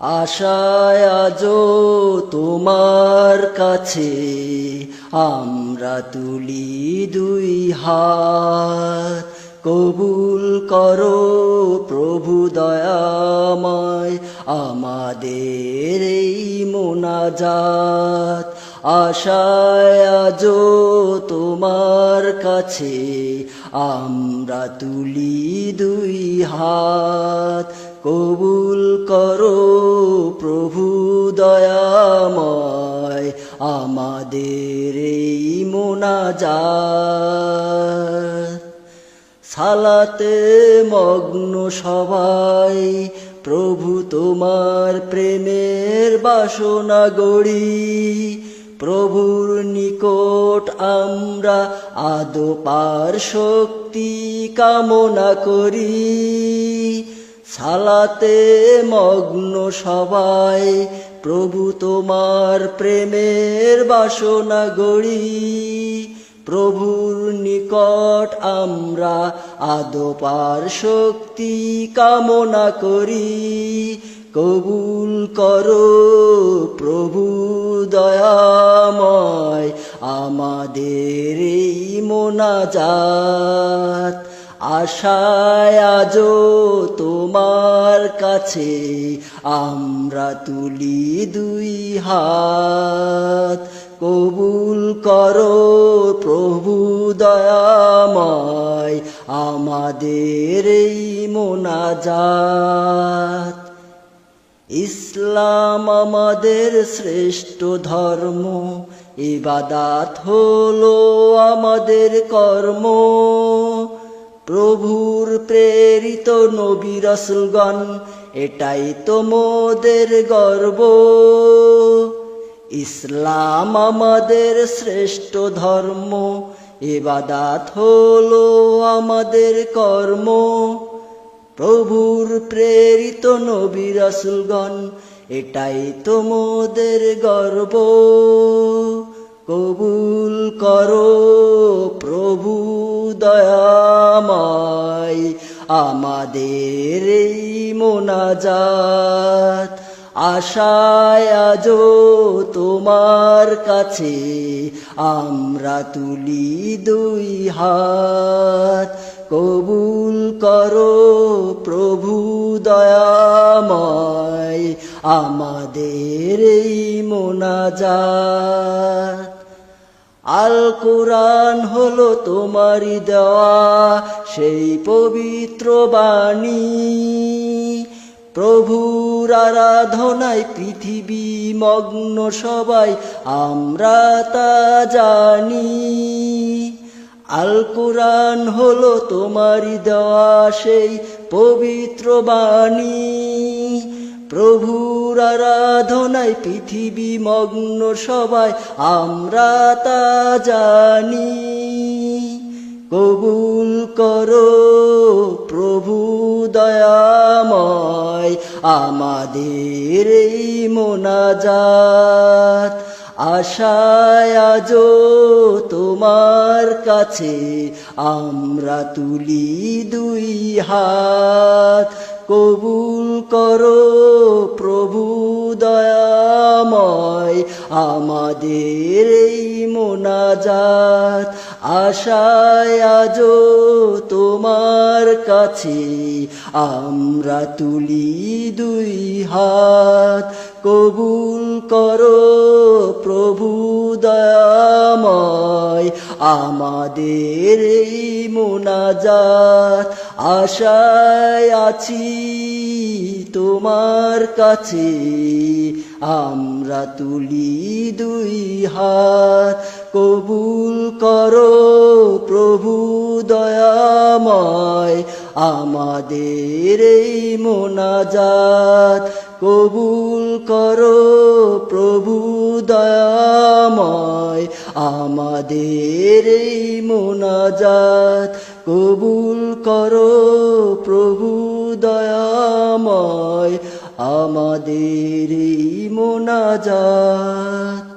আশায় আজো তোমার কাছে আমরা তুলি দুই হাত। কবুল করো প্রভু দয়াময়, আমাদের এই মোনাজাত। আশায় আজো তোমার কাছে আমরা তুলি দুই হাত। কবুল করো সালাতে মগ্ন সবাই, প্রভু তোমার প্রেমের বাসনা গড়ি। প্রভুর নিকট আমরা আদো পার শক্তি কামনা করি। সালাতে মগ্ন সবাই, প্রভু তোমার প্রেমের বাসনা গড়ি। প্রভুর নিকট আমরা আদপার শক্তি কামনা করি। কবুল করো প্রভু দয়াময়, আমাদের এই মোনাজাত। আশায় আজো তোমার কাছে আমরা তুলি দুই হাত। কবুল করো প্রভু দয়াময় আমাদের এই মোনাজাত। ইসলাম আমাদের শ্রেষ্ঠ ধর্ম, ইবাদাত হলো আমাদের কর্ম। প্রভুর প্রেরিত নবী রসুলগণ, এটাই তো মোদের গর্ব। ইসলাম আমাদের শ্রেষ্ঠ ধর্ম, ইবাদাত হলো আমাদের কর্ম। প্রভুর প্রেরিত নবী রসুলগণ, এটাই তো মোদের গর্ব। কবুল করো প্রভু দয়াময়, আমাদের এই মোনাজাত। আশায় আজো তোমার কাছে আমরা তুলি দুই হাত। কবুল করো প্রভু দয়াময়, আমাদের এই মোনাজাত। আল কোরআন হলো তোমারই দেওয়া সেই পবিত্র বাণী। প্রভুর আরাধনায় পৃথিবী মগ্ন সবাই, আমরা তা জানি। আল কোরআন হলো তোমারই দেওয়া সেই পবিত্র বাণী। প্রভুর আরাধনায় পৃথিবী মগ্ন সবাই, আমরা তা জানি। কবুল করো আমাদের এই মোনাজাত আশায় আজো তোমার কাছে আমরা তুলি দুই হাত। কবুল করো প্রভু দয়াময় আমাদের এই মোনাজাত। আশায় আজো তোমার কাছে আমরা তুলি দুই হাত। কবুল করো প্রভু দয়াময়, আমাদের এই মোনাজাত। আশায় আছি তোমার কাছে। আমরা তুলি দুই হাত। কবুল করো প্রভু দয়াময়। আমাদের এই মোনাজাত। কবুল করো প্রভু দয়াময়। আমাদের এই মোনাজাত। কবুল করো প্রভু দয়াময় আমাদের মোনাজাত।